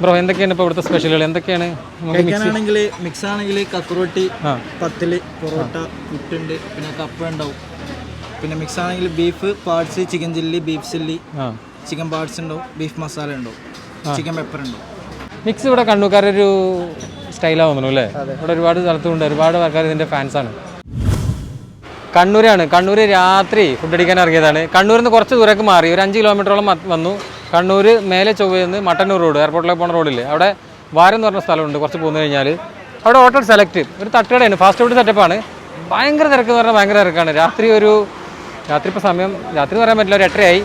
Bro എന്തൊക്കെയാണ് ഇപ്പോൾ ഇവിടുത്തെ സ്പെഷ്യലുകൾ എന്തൊക്കെയാണ് കഴിക്കാനാണെങ്കിൽ മിക്സ് ആണെങ്കിൽ കക്കുറോട്ടി പത്തിൽ പൊറോട്ട പുട്ടുണ്ട് പിന്നെ കപ്പ ഉണ്ടാവും. പിന്നെ മിക്സ് ആണെങ്കിൽ beef parts chicken chilli beef chilli chicken parts ഉണ്ടാവും ബീഫ് മസാല ഉണ്ടാവും ചിക്കൻ പെപ്പർ ഉണ്ടാവും. മിക്സ് ഇവിടെ കണ്ണൂക്കാരൊരു സ്റ്റൈലാവുന്നു അല്ലേ? ഇവിടെ ഒരുപാട് സ്ഥലത്തുണ്ട് ഒരുപാട് ആൾക്കാർ ഇതിന്റെ ഫാൻസാണ് കണ്ണൂരാണ്. കണ്ണൂർ രാത്രി ഫുഡ് അടിക്കാൻ ഇറങ്ങിയതാണ്. കണ്ണൂരിൽ നിന്ന് കുറച്ച് ദൂരേക്ക് മാറി. ഒരു അഞ്ച് കിലോമീറ്ററോളം വന്നു. കണ്ണൂർ മേലെ ചൊവ്വയിൽ നിന്ന് മട്ടന്നൂർ റോഡ് എയർപോർട്ടിലേക്ക് പോകുന്ന റോഡിൽ അവിടെ വാരം എന്ന് പറഞ്ഞ സ്ഥലമുണ്ട് കുറച്ച് പോന്നു കഴിഞ്ഞാൽ അവിടെ ഹോട്ടൽ സെലക്ട് ഒരു തട്ടുകടയാണ് ഫാസ്റ്റ് ഫുഡ് സെറ്റപ്പാണ് ഭയങ്കര തിരക്ക് എന്ന് പറഞ്ഞാൽ ഭയങ്കര തിരക്കാണ്. രാത്രി ഒരു രാത്രി ഇപ്പോൾ സമയം രാത്രി എന്ന് പറയാൻ പറ്റില്ല ഒരു എട്ടരയായി.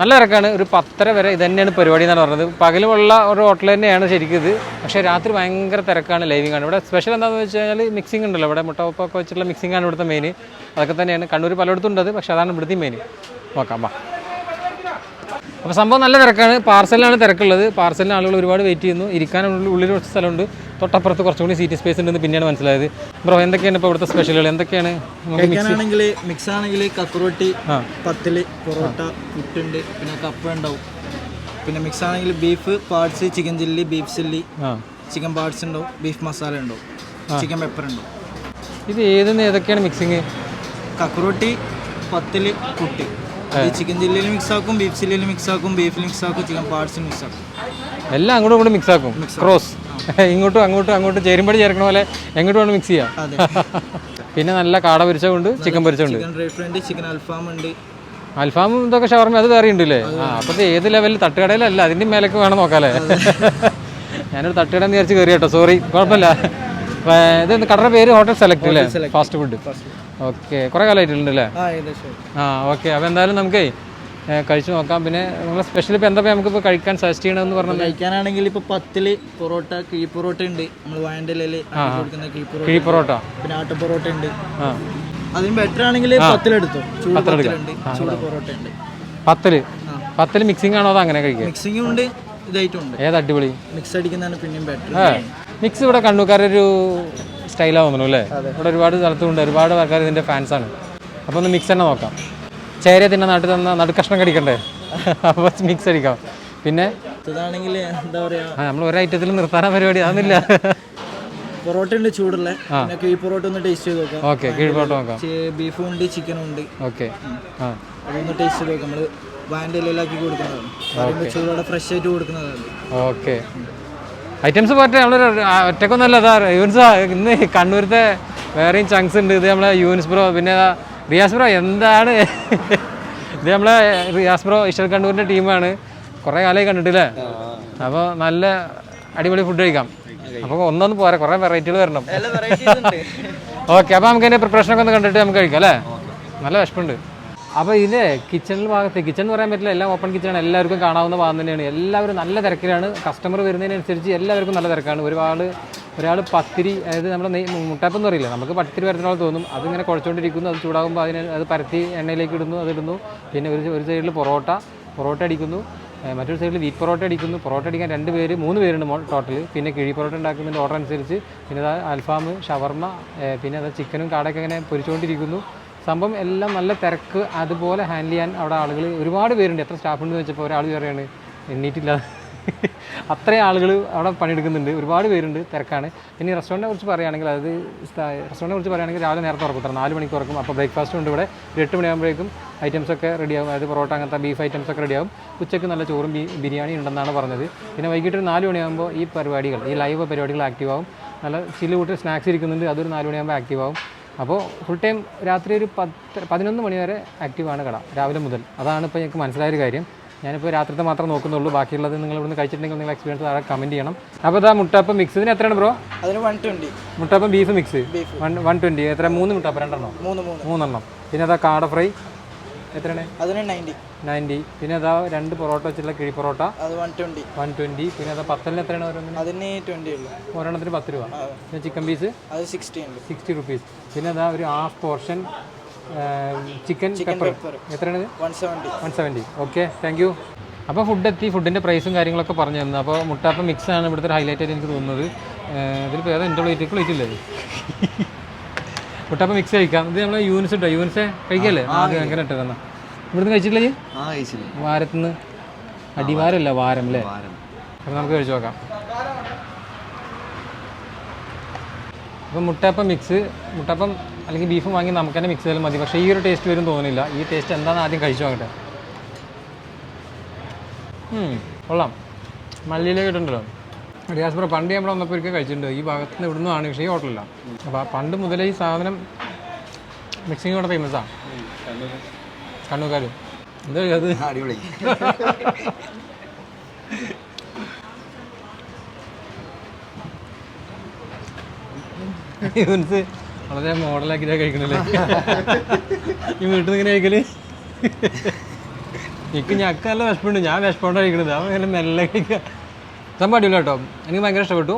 നല്ല തിരക്കാണ് ഒരു പത്തര വരെ ഇത് തന്നെയാണ് പരിപാടി എന്നാണ് പറഞ്ഞത്. പകലുമുള്ള ഒരു ഹോട്ടൽ തന്നെയാണ് ശരിക്കും ഇത്. പക്ഷേ രാത്രി ഭയങ്കര തിരക്കാണ് ലൈവിംഗ് ആണ്. ഇവിടെ സ്പെഷ്യൽ എന്താണെന്ന് വെച്ച് കഴിഞ്ഞാൽ മിക്സിംഗ് ഉണ്ടല്ലോ. ഇവിടെ മുട്ട വെച്ചിട്ടുള്ള മിക്സിംഗ് ആണ് ഇവിടുത്തെ മെയിൻ അതൊക്കെ തന്നെയാണ്. കണ്ണൂർ പലയിടത്തും ഉണ്ട് പക്ഷേ അതാണ് ഇവിടുത്തെ മെയിൻ നോക്കാം ബാ അപ്പോൾ സംഭവം നല്ല തിരക്കാണ്. പാർസലിലാണ് തിരക്കുള്ളത്. പാർസലിന് ആളുകൾ ഒരുപാട് വെയിറ്റ് ചെയ്യുന്നു. ഇരിക്കാനുള്ള ഉള്ളിൽ കുറച്ച് സ്ഥലമുണ്ട്. തൊട്ടപ്പുറത്ത് കുറച്ചും കൂടി സീറ്റ് സ്പേസ് ഉണ്ടെന്ന് പിന്നെയാണ് മനസ്സിലായത്. ബ്രോ എന്തൊക്കെയാണ് ഇപ്പോൾ ഇവിടുത്തെ സ്പെഷ്യലുകൾ എന്തൊക്കെയാണ് മിക്സാണെങ്കിൽ മിക്സ് ആണെങ്കിൽ കക്കുറോട്ടി ആ. പൊറോട്ട പുട്ടുണ്ട് പിന്നെ കപ്പ ഉണ്ടാവും. പിന്നെ മിക്സ് ആണെങ്കിൽ beef parts chicken chilli beef chilli chicken parts ഉണ്ടാവും. ബീഫ് മസാല ഉണ്ടാവും. ചിക്കൻ പെപ്പർ ഉണ്ടാവും. ഇത് ഏതെന്ന് ഏതൊക്കെയാണ് മിക്സിങ് കക്കുറോട്ടി പത്തിൽ പുട്ട്. അത് ചിക്കൻ ചില്ലിയിൽ മിക്സ് ആക്കും ബീഫ് ചില്ലിയിൽ മിക്സ് ആക്കും ബീഫിൽ മിക്സ് ആക്കും ചിക്കൻ പാർട്സ് മിക്സ് ആക്കും. എല്ലാം അങ്ങോട്ടും ഇങ്ങോട്ടും മിക്സ് ആക്കും. ക്രോസ് ഇങ്ങോട്ടും അങ്ങോട്ടും അങ്ങോട്ടും ചേരുമ്പടി ചേർക്കണ പോലെ എങ്ങോട്ടും വേണം മിക്സ് ചെയ്യാം. പിന്നെ നല്ല കാട പൊരിച്ചുണ്ട് ചിക്കൻ പൊരിച്ചുണ്ട് ചിക്കൻ ഉണ്ട് അൽഫാം ഉണ്ട്. അൽഫാമും ഇതൊക്കെ ഷവർമ അത് വേറെ ഉണ്ടല്ലേ ആ അപ്പോൾ ഏത് ലെവലിൽ തട്ടുകടയിലല്ല അതിന്റെ മേലേക്ക് വേണം നോക്കാല്ലേ? ഞാനൊരു തട്ടുകട എന്ന് വിചാരിച്ച് കയറി കേട്ടോ സോറി കുഴപ്പമില്ല ഇത് കടയുടെ പേര് ഹോട്ടൽ സെലക്ട് അല്ലേ? Fast food okay. കുറേ കാലമായിട്ടുണ്ടല്ലേ? ആ ഓക്കെ. അപ്പോൾ എന്തായാലും നമുക്കേ കഴിച്ചു നോക്കാം. പിന്നെ നമ്മളെ സ്പെഷ്യൽ ഇപ്പോൾ എന്താ നമുക്ക് ഇപ്പൊ കഴിക്കാൻ സജസ്റ്റ് ചെയ്യണമെന്ന് പറഞ്ഞാൽ കഴിക്കാനാണെങ്കിൽ ഇപ്പൊ പത്തിൽ പൊറോട്ട കീ പൊറോട്ട ഉണ്ട്. നമ്മൾ വായന്റെ കൊടുക്കുന്ന കീ പൊറോട്ട കീ പൊറോട്ട. പിന്നെ ആട്ട പൊറോട്ട ഉണ്ട്. അതിന് ബെറ്റർ ആണെങ്കിൽ പത്തിലെടുത്തു. ചൂട് പത്തിലുണ്ട്. ചൂട് പൊറോട്ട ഉണ്ട്. പത്തിൽ? പത്തിൽ മിക്സിംഗ് ആണോ അതോ അങ്ങനെ കഴിക്കുക? മിക്സിംഗ് ഉണ്ട് ഇതായിട്ടുണ്ട് ഏത് അടിപൊളി? മിക്സ് അടിക്കുന്നതാണ് പിന്നെയും ബെറ്റർ മിക്സ് ഇവിടെ കണ്ണൂക്കാരൊരു സ്റ്റൈലാണ് തോന്നുന്നു അല്ലേ? ഇവിടെ ഒരുപാട് സ്ഥലത്തുണ്ട് ഒരുപാട് ആൾക്കാർ ഇതിന്റെ ഫാൻസാണ് അപ്പോൾ ഒന്ന് മിക്സ് തന്നെ നോക്കാം. ചേര തിന്നെ നാട്ടിൽ തന്ന നടു കഷ്ണം കടിക്കണ്ടേ? അപ്പോൾ മിക്സ് അടിക്കാം. പിന്നെ? ഇതാണെങ്കിൽ എന്താ പറയുക ആ നമ്മൾ ഒരു ഐറ്റത്തിൽ നിർത്താനാ പരിപാടി അതൊന്നുമില്ല. പൊറോട്ട ഉണ്ട് ചൂടുള്ള. കീഴ് കിഴി പൊറോട്ട ഒന്ന് ടേസ്റ്റ് ചെയ്ത് നോക്കാം. ഓക്കെ കീഴ്പോട്ട് നോക്കാം. ബീഫും ഉണ്ട് ചിക്കനും ഉണ്ട്. ഓക്കെ ആ. അതൊന്ന് ടേസ്റ്റ് ചെയ്ത് നോക്കാം. നമ്മൾ വായന്റെ ഇലയിലാക്കി കൊടുക്കുന്നതാണ് ചൂടോടെ ഫ്രഷ് ആയിട്ട് കൊടുക്കുന്നതാണ്. ഓക്കെ ഐറ്റംസ് പോട്ടെ നമ്മൾ ഒറ്റക്കൊന്നല്ല അതാ യൂൻസ് ഇന്ന് കണ്ണൂരത്തെ വേറെയും ചങ്ക്സ് ഉണ്ട്. ഇത് നമ്മളെ യൂൻസ് ബ്രോ പിന്നെ റിയാസ് ബ്രോ എന്താണ്? ഇത് നമ്മളെ റിയാസ് ബ്രോ ഇഷ്ടൽ കണ്ണൂരിന്റെ ടീമാണ് കുറേ കാലമായി കണ്ടിട്ടില്ലേ? അപ്പോൾ നല്ല അടിപൊളി ഫുഡ് കഴിക്കാം. അപ്പോൾ ഒന്നൊന്ന് പോരാ കുറേ വെറൈറ്റികൾ വരണം. ഓക്കെ അപ്പോൾ നമുക്ക് അതിന്റെ പ്രിപ്പറേഷനൊക്കെ ഒന്ന് കണ്ടിട്ട് നമുക്ക് കഴിക്കാം അല്ലേ? നല്ല വിശപ്പുണ്ട്. അപ്പോൾ ഇതിന്റെ കിച്ചണിൽ ഭാഗത്ത് കിച്ചൺ എന്ന് പറയാൻ പറ്റില്ല എല്ലാം ഓപ്പൺ കിച്ചണാണ് എല്ലാവർക്കും കാണാവുന്ന ഭാഗം തന്നെയാണ്. എല്ലാവരും നല്ല തിരക്കിലാണ്. കസ്റ്റമർ വരുന്നതിനനുസരിച്ച് എല്ലാവർക്കും നല്ല തിരക്കാണ്. ഒരുപാട് ഒരാൾ പത്തിരി അതായത് നമ്മുടെ നെയ് മുട്ടാപ്പം എന്ന് പറയില്ല നമുക്ക് പത്തിരി വരുന്ന തോന്നും. അതിങ്ങനെ കുഴച്ചുകൊണ്ടിരിക്കുന്നു അത് ചൂടാകുമ്പോൾ അതിന് അത് പരത്തി എണ്ണയിലേക്ക് ഇടുന്നു അതിടുന്നു പിന്നെ ഒരു ഒരു സൈഡിൽ പൊറോട്ട പൊറോട്ട അടിക്കുന്നു. മറ്റൊരു സൈഡിൽ വീറ്റ് പൊറോട്ട അടിക്കുന്നു. പൊറോട്ട അടിക്കാൻ രണ്ട് പേര് മൂന്ന് പേരുണ്ട് ടോട്ടൽ പിന്നെ കിഴി പൊറോട്ട ഉണ്ടാക്കുന്നതിന്റെ ഓർഡർ അനുസരിച്ച്. പിന്നെ അൽഫാം ഷവർമ്മ പിന്നെ അത് ചിക്കനും കാടൊക്കെ ഇങ്ങനെ പൊരിച്ചുകൊണ്ടിരിക്കുന്നു സംഭവം എല്ലാം നല്ല തിരക്ക് അതുപോലെ ഹാൻഡിൽ ചെയ്യാൻ അവിടെ ആളുകൾ ഒരുപാട് പേരുണ്ട്. എത്ര സ്റ്റാഫ് ഉണ്ടെന്ന് വെച്ചപ്പോൾ ഒരാൾ പറയാണ് എണ്ണീറ്റില്ല. അത്രയും ആളുകൾ അവിടെ പണിയെടുക്കുന്നുണ്ട്. ഒരുപാട് പേരുണ്ട് തിരക്കാണ്. ഈ റെസ്റ്റോറന്റിനെ കുറിച്ച് പറയുകയാണെങ്കിൽ അത് റെസ്റ്റോറന്റിനെ കുറിച്ച് പറയുകയാണെങ്കിൽ രാവിലെ നേരത്തെ ഉറക്കും നാല് മണിക്ക് ഉറക്കും. അപ്പോൾ ബ്രേക്ക്ഫാസ്റ്റ് ഉണ്ട് ഇവിടെ. ഒരു എട്ട് മണിയാകുമ്പോഴേക്കും ഐറ്റംസ് ഒക്കെ റെഡിയാകും അതായത് പൊറോട്ട അങ്ങനത്തെ ബീഫ് ഐറ്റംസ് ഒക്കെ റെഡിയാകും ഉച്ചയ്ക്ക് നല്ല ചോറും ബിരിയാണി ഉണ്ടെന്നാണ് പറഞ്ഞത്. പിന്നെ വൈകിട്ട് ഒരു നാല് മണിയാകുമ്പോൾ ഈ പരിപാടികൾ ഈ ലൈവ് പരിപാടികൾ ആക്റ്റീവ് ആവും. നല്ല ചില്ല് കൂട്ടി സ്നാക്സ് ഇരിക്കുന്നുണ്ട്. അതൊരു നാല് മണിയാകുമ്പോൾ ആക്റ്റീവ് ആവും. അപ്പോൾ ഫുൾ ടൈം രാത്രി ഒരു പത്ത് പതിനൊന്ന് മണി വരെ ആക്റ്റീവാണ് കട രാവിലെ മുതൽ. അതാണ് ഇപ്പോൾ എനിക്ക് മനസ്സിലായൊരു കാര്യം. ഞാനിപ്പോൾ രാത്രിത്തെ മാത്രം നോക്കുന്നുള്ളൂ ബാക്കിയുള്ളത് നിങ്ങൾ ഇവിടുന്ന് കഴിച്ചിട്ടുണ്ടെങ്കിൽ നിങ്ങൾ എക്സ്പീരിയൻസ് താഴെ കമന്റ് ചെയ്യണം. അപ്പോൾ ഇതാ മുട്ടപ്പം മിക്സ് ഇതിന് എത്രയാണ് ബ്രോ അതിന് one twenty മുട്ടപ്പം beef mix one one twenty എത്ര? മൂന്ന് മുട്ടപ്പം രണ്ടെണ്ണം? മൂന്ന് മൂന്ന്. മൂന്നെണ്ണം. പിന്നെ അതാ കാട ഫ്രൈ എത്രയാണ്? അതിന് നയന്റി. നയന്റി. പിന്നെ അതാ രണ്ട് പൊറോട്ട വെച്ചിട്ടുള്ള കിഴി പൊറോട്ട. അത് വൺ ട്വന്റി വൺ ട്വന്റി പിന്നെ അതാ പത്തലിന് എത്രയാണ് ഓരോന്നിന്? അതിന് ട്വന്റി ഉള്ളൂ. ഒരെണ്ണത്തിന് പത്ത് രൂപ. പിന്നെ ചിക്കൻ പീസ് അത് സിക്സ്റ്റി ഉണ്ട്. സിക്സ്റ്റി റുപ്പീസ് പിന്നെ അതാ ഒരു ഹാഫ് പോർഷൻ ചിക്കൻ പെപ്പർ. എത്രയാണ്? One seventy one seventy okay thank you അപ്പോൾ ഫുഡ് എത്തി ഫുഡിന്റെ പ്രൈസും കാര്യങ്ങളൊക്കെ പറഞ്ഞു തന്നു. അപ്പോൾ മുട്ടാപ്പം മിക്സ് ആണ് ഇവിടുത്തെ ഹൈലൈറ്റ് ആയിട്ട് എനിക്ക് തോന്നുന്നത്. ഇതിൽ പേര് എന്റെ പ്ലേറ്റ് പ്ലേറ്റ് ഇല്ലേ? മുട്ടാപ്പം മിക്സ് കഴിക്കാം. ഇത് നമ്മൾ യൂണിസ് ഇട്ടോ? യൂണിസ് കഴിക്കല്ലേ? ആദ്യം എങ്ങനെ ഇട്ട് തന്നെ ഇവിടുന്ന് കഴിച്ചിട്ടില്ല ആ കഴിച്ചില്ല. വാരത്തുനിന്ന് അടിവാരമല്ല വാരം അല്ലേ? അപ്പം നമുക്ക് കഴിച്ചു നോക്കാം. അപ്പം മുട്ടയപ്പം മിക്സ് മുട്ടപ്പം അല്ലെങ്കിൽ ബീഫും വാങ്ങി നമുക്ക് തന്നെ മിക്സ് ചെയ്താലും മതി. പക്ഷേ ഈ ഒരു ടേസ്റ്റ് വരും തോന്നുന്നില്ല. ഈ ടേസ്റ്റ് എന്താണെന്ന് ആദ്യം കഴിച്ചു നോക്കട്ടെ. കൊള്ളാം. മല്ലിയിലേക്ക് ഇട്ടുണ്ടല്ലോ. റിയാസ്പ്ര പണ്ട് നമ്മൾ വന്നപ്പോൾ ഒരിക്കൽ കഴിച്ചിട്ടുണ്ട്. ഈ ഭാഗത്ത് നിന്ന് ഇവിടുന്ന് ആണ് പക്ഷേ ഈ ഹോട്ടലില്ല അപ്പോൾ പണ്ട് മുതലേ ഈ സാധനം മിക്സിങ് ഇവിടെ ഫേമസാണ് കണ്ണൂക്കാർ എന്താ അത് അടിപൊളി. ഇവൻസ് വളരെ മോഡലാക്കിയിട്ടാ കഴിക്കണല്ലേ? ഈ വീട്ടിൽ നിന്ന് ഇങ്ങനെ കഴിക്കൽ? എനിക്ക് ഞക്ക് നല്ല വിഷമമുണ്ട് ഞാൻ വിഷമമുണ്ട് കഴിക്കണത്. അവൻ ഇങ്ങനെ മെല്ലെ കഴിക്കുക സംഭവം അടിപൊളി കേട്ടോ. എനിക്ക് ഭയങ്കര ഇഷ്ടപ്പെട്ടു.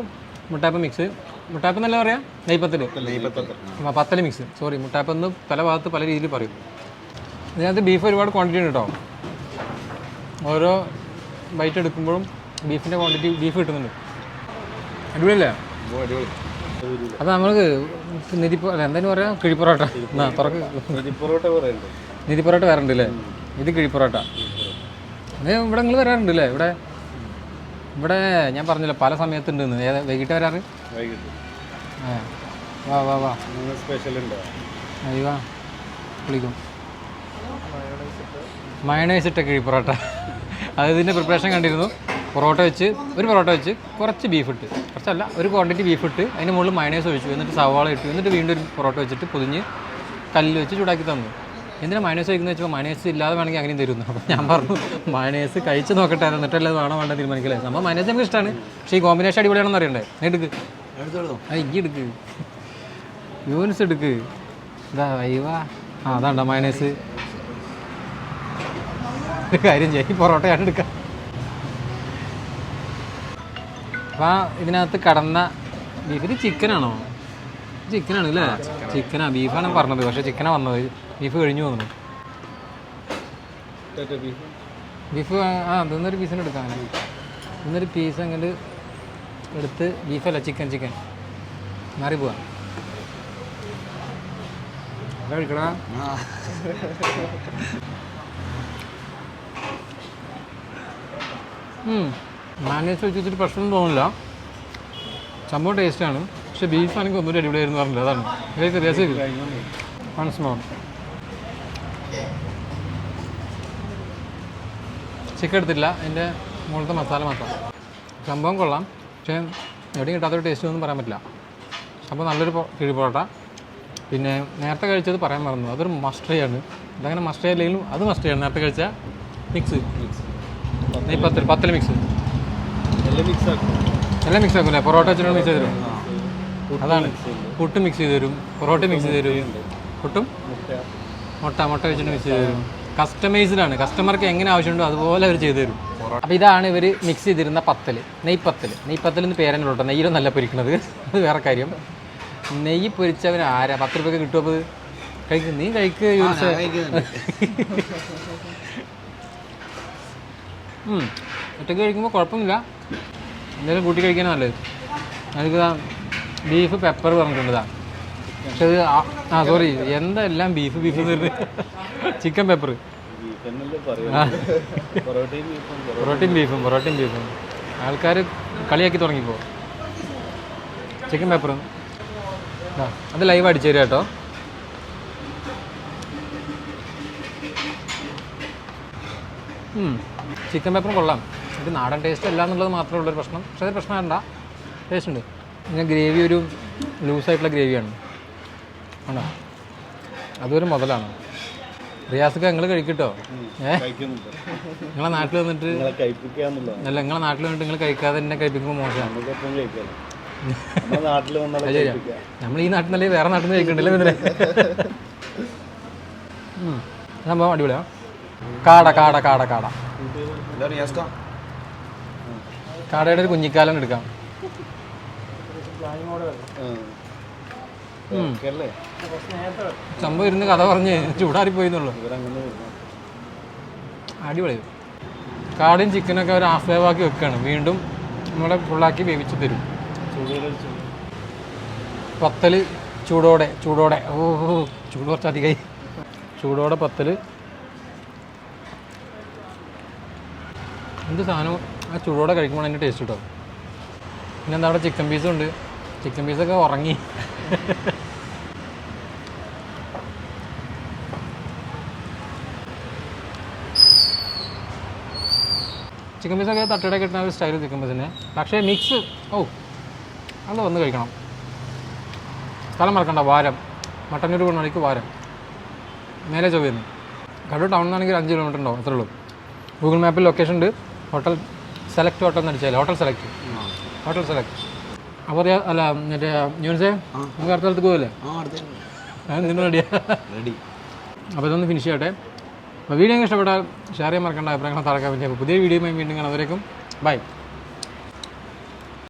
മുട്ടാപ്പ് മിക്സ് മുട്ടാപ്പ് എന്നല്ല പറയാം? നെയ്പ്പത്തിൽ ആ, പത്തൽ മിക്സ് സോറി മുട്ടാപ്പ് എന്ന് പല ഭാഗത്ത് പല രീതിയിൽ പറയും. ഇതിനകത്ത് ബീഫ് ഒരുപാട് ക്വാണ്ടിറ്റി ഉണ്ട് കേട്ടോ ഓരോ ബൈറ്റ് എടുക്കുമ്പോഴും ബീഫിന്റെ ക്വാണ്ടിറ്റി ബീഫ് കിട്ടുന്നുണ്ട്. അടിപൊളിയല്ലേ? അപ്പോൾ നമ്മൾക്ക് നിധി പൊ- അല്ല എന്തായാലും പറയാം കിഴിപ്പൊറോട്ട എന്നാ തുറക്ക്. പൊറോട്ട പറയുന്നുണ്ട് നിധി പൊറോട്ട വരാറുണ്ട് അല്ലേ ഇത് കിഴിപ്പൊറോട്ട അത് ഇവിടെ നിങ്ങൾ വരാറുണ്ട് അല്ലേ ഇവിടെ ഇവിടെ ഞാൻ പറഞ്ഞില്ല പല സമയത്തുണ്ടെന്ന് ഏതാ വൈകിട്ട് വരാറ്? വൈകിട്ട്. ആ വാ വാ വാ. സ്പെഷ്യൽ ഉണ്ട്? അയ്യോ വിളിക്കും. മയണൈസ് ഇട്ട കിഴി പൊറോട്ട. അത് ഇതിന്റെ പ്രിപ്പറേഷൻ കണ്ടിരുന്നു. പൊറോട്ട വെച്ച് ഒരു പൊറോട്ട വെച്ച് കുറച്ച് ബീഫ് ഇട്ട്. കുറച്ചല്ല ഒരു ക്വാണ്ടിറ്റി ബീഫ് ഇട്ട് അതിന്റെ മുകളിൽ മയണൈസ് ഒഴിച്ചു. എന്നിട്ട് സവാള ഇട്ടു. എന്നിട്ട് വീണ്ടും ഒരു പൊറോട്ട വെച്ചിട്ട് പൊതിഞ്ഞ് കല്ലിൽ വെച്ച് ചൂടാക്കി തന്നു. എന്തിനാ മയണൈസ് കഴിക്കുന്നത് വെച്ചപ്പോൾ മയണൈസ് ഇല്ലാതെ വേണമെങ്കിൽ അങ്ങനെയും തരുന്നു. അപ്പോൾ ഞാൻ പറഞ്ഞു മയണൈസ് കഴിച്ച് നോക്കട്ടെ. എന്നിട്ടല്ലേ വേണോ വേണ്ട തീരുമാനിക്കലേ? നമ്മൾ മയണൈസ് നമുക്ക് ഇഷ്ടമാണ് പക്ഷേ ഈ കോമ്പിനേഷൻ അടിപൊളിയാണെന്ന് അറിയണ്ടേ? എടുക്ക്. ആ ഈ എടുക്ക്. യൂനിസ് എടുക്ക്. ഇതാ വൈവാ ആ അതാണ്ട മയണൈസ് ഒരു കാര്യം ചെയ്യും പൊറോട്ടയാണ് എടുക്കുക അപ്പൊ ഇതിനകത്ത് കടന്ന ബീഫ് ഇത് ചിക്കനാണോ ചിക്കനാണ് അല്ലേ? ചിക്കനാ ബീഫാണ് പറഞ്ഞത് പക്ഷെ ചിക്കനാണ് വന്നത്. ബീഫ് കഴിഞ്ഞു വന്നു ബീഫ് ആ ഇന്നൊരു പീസിന് എടുക്കാം. അങ്ങനെ ഇന്നൊരു പീസ് അങ്ങോട്ട് എടുത്ത് ബീഫല്ല ചിക്കൻ ചിക്കൻ മാറി പോവാ. കഴിക്കടാ മാനേജ് വെച്ച് വെച്ചിട്ട് പ്രശ്നം തോന്നില്ല. സംഭവം ടേസ്റ്റാണ് പക്ഷെ ബീഫ് ആണെങ്കിൽ ഒന്നും അടിപൊളിയായിരുന്നു പറഞ്ഞില്ല? അതാണ്. രസം വൺസ് ചിക്കൻ എടുത്തില്ല അതിന്റെ മുകളിലത്തെ മസാല മാത്രം. സംഭവം കൊള്ളാം. പക്ഷേ എവിടെയും കിട്ടാത്തൊരു ടേസ്റ്റ് ഒന്നും പറയാൻ പറ്റില്ല. സംഭവം നല്ലൊരു പൊ- കിഴി പൊറോട്ട. പിന്നെ നേരത്തെ കഴിച്ചത് പറയാൻ മറന്നു. അതൊരു മസ്റ്ററിയാണ് ഇതങ്ങനെ മസ്റ്ററി അല്ലെങ്കിലും അത് മസ്റ്ററിയാണ് നേരത്തെ കഴിച്ച മിക്സ് നെയ്പത്തിൽ പത്തൽ മിക്സ് എല്ലാം മിക്സ് ആക്കും. എല്ലാം മിക്സ് ആക്കൂലേ? പൊറോട്ട വെച്ചിട്ട് മിക്സ് ചെയ്ത് തരും അതാണ്. പുട്ട് മിക്സ് ചെയ്ത് തരും പൊറോട്ട മിക്സ് ചെയ്ത് തരും പുട്ടും? മുട്ട. മുട്ട വെച്ചിട്ട് മിക്സ് ചെയ്ത് തരും കസ്റ്റമൈസ്ഡ് ആണ്. കസ്റ്റമർക്ക് എങ്ങനെ ആവശ്യമുണ്ടോ അതുപോലെ അവർ ചെയ്തു തരും. അപ്പോൾ ഇതാണ് ഇവർ മിക്സ് ചെയ്തിരുന്ന പത്തൽ നെയ്പത്തൽ നെയ്പത്തൽ എന്ന് പേരെന്നെ കേട്ടോ. നല്ല പൊരിക്കണത്. അത് വേറെ കാര്യം. നെയ്യ് പൊരിച്ചവൻ ആരാ? പത്ത് രൂപയ്ക്ക് കിട്ടുമോ അപ്പോൾ കഴിക്കും. നീ കഴിക്കുക യൂസ്. ഒറ്റയ്ക്ക് കഴിക്കുമ്പോൾ കുഴപ്പമില്ല. എന്തെങ്കിലും കൂട്ടി കഴിക്കാനാണ് നല്ലത്. എനിക്ക് ബീഫ് പെപ്പർ പറഞ്ഞിട്ടുണ്ടതാ പക്ഷെ അത് ആ- സോറി എന്തെല്ലാം ബീഫ് ബീഫ് ചിക്കൻ പെപ്പർ പൊറോട്ടയും ബീഫും പൊറോട്ടയും ബീഫും ആൾക്കാർ കളിയാക്കി തുടങ്ങിപ്പോ. ചിക്കൻ പെപ്പർ ആ അത് ലൈവ് അടിച്ചു തരാം കേട്ടോ. ചിക്കൻ പേപ്പറും കൊള്ളാം. ഇത് നാടൻ ടേസ്റ്റ് അല്ല എന്നുള്ളത് മാത്രമേ ഉള്ളൊരു പ്രശ്നം. പക്ഷേ അത് പ്രശ്നമല്ല. ടേസ്റ്റ് ഉണ്ട്. പിന്നെ ഗ്രേവി ഒരു ലൂസായിട്ടുള്ള ഗ്രേവിയാണ് ആണോ. അതൊരു മുതലാണ്. റിയാസൊക്കെ നിങ്ങൾ കഴിക്കട്ടോ? ഏ? നിങ്ങളെ നാട്ടിൽ വന്നിട്ട് അല്ല നിങ്ങളെ നാട്ടിൽ വന്നിട്ട് നിങ്ങൾ കഴിക്കാതെ തന്നെ കഴിപ്പിക്കുമ്പോൾ മോശമാണ്. നമ്മൾ ഈ നാട്ടിൽ നിന്നല്ലേ വേറെ നാട്ടിൽ നിന്ന് കഴിക്കണ്ടല്ലേ ഇതിനെ? ഉം. സംഭവം അടിപൊളിയാ. കാട കാട കാട കാട. കാടയുടെ ഒരു കുഞ്ഞിക്കാലം എടുക്കാം. സംഭവം ഇരുന്ന് കഥ പറഞ്ഞ് ചൂടാറി പോയി അടിപൊളി. കാടും ചിക്കനൊക്കെ ഒരു ഹാഫ് വേവാക്കി വെക്കുകയാണ് വീണ്ടും നമ്മളെ ഫുള്ളാക്കി വേവിച്ച് തരും. പത്തൽ ചൂടോടെ ചൂടോടെ. ഓ ഓ, ചൂട് കുറച്ച് അധികമായി. ചൂടോടെ പത്തൽ എന്ത് സാധനം? ആ ചൂടോടെ കഴിക്കുമ്പോൾ അതിന്റെ ടേസ്റ്റ് കിട്ടും. പിന്നെ എന്താ അവിടെ ചിക്കൻ പീസും ഉണ്ട്. ചിക്കൻ പീസൊക്കെ ഉറങ്ങി. ചിക്കൻ പീസൊക്കെ തട്ടയുടെ കിട്ടുന്ന ഒരു സ്റ്റൈൽ ചിക്കൻ പീസിന് പക്ഷേ മിക്സ് ഓ അത് വന്ന് കഴിക്കണം. സ്ഥലം മറക്കണ്ട വാരം. മട്ടന്നൂർ കൊണ്ടാണെങ്കിൽ വാരം. മേലെ ചോദ്യം കടൂർ ടൗണിൽ നിന്നാണെങ്കിൽ അഞ്ച് കിലോമീറ്റർ ഉണ്ടാവും അത്രേ ഉള്ളൂ. ഗൂഗിൾ മാപ്പിൽ ലൊക്കേഷൻ ഉണ്ട്. ഹോട്ടൽ സെലക്ട് ഹോട്ടൽ എന്ന് അടിച്ചാൽ ഹോട്ടൽ സെലക്ട്. Hotel select. അപ്പോൾ അറിയാം അല്ല മറ്റേ ന്യൂൻസേ നമുക്ക് അടുത്ത സ്ഥലത്ത് പോകല്ലേ നിങ്ങൾ റെഡിയാ റെഡി അപ്പോൾ ഇതൊന്ന് ഫിനിഷ് ചെയ്യട്ടെ. അപ്പോൾ വീഡിയോ ഇഷ്ടപ്പെട്ടാൽ ഷെയർ ചെയ്യാൻ മറക്കേണ്ട അഭിപ്രായങ്ങൾ തറക്കാൻ പറ്റിയ പുതിയ വീഡിയോയുമായി വീണ്ടും കാണാം. അവരേക്കും ബൈ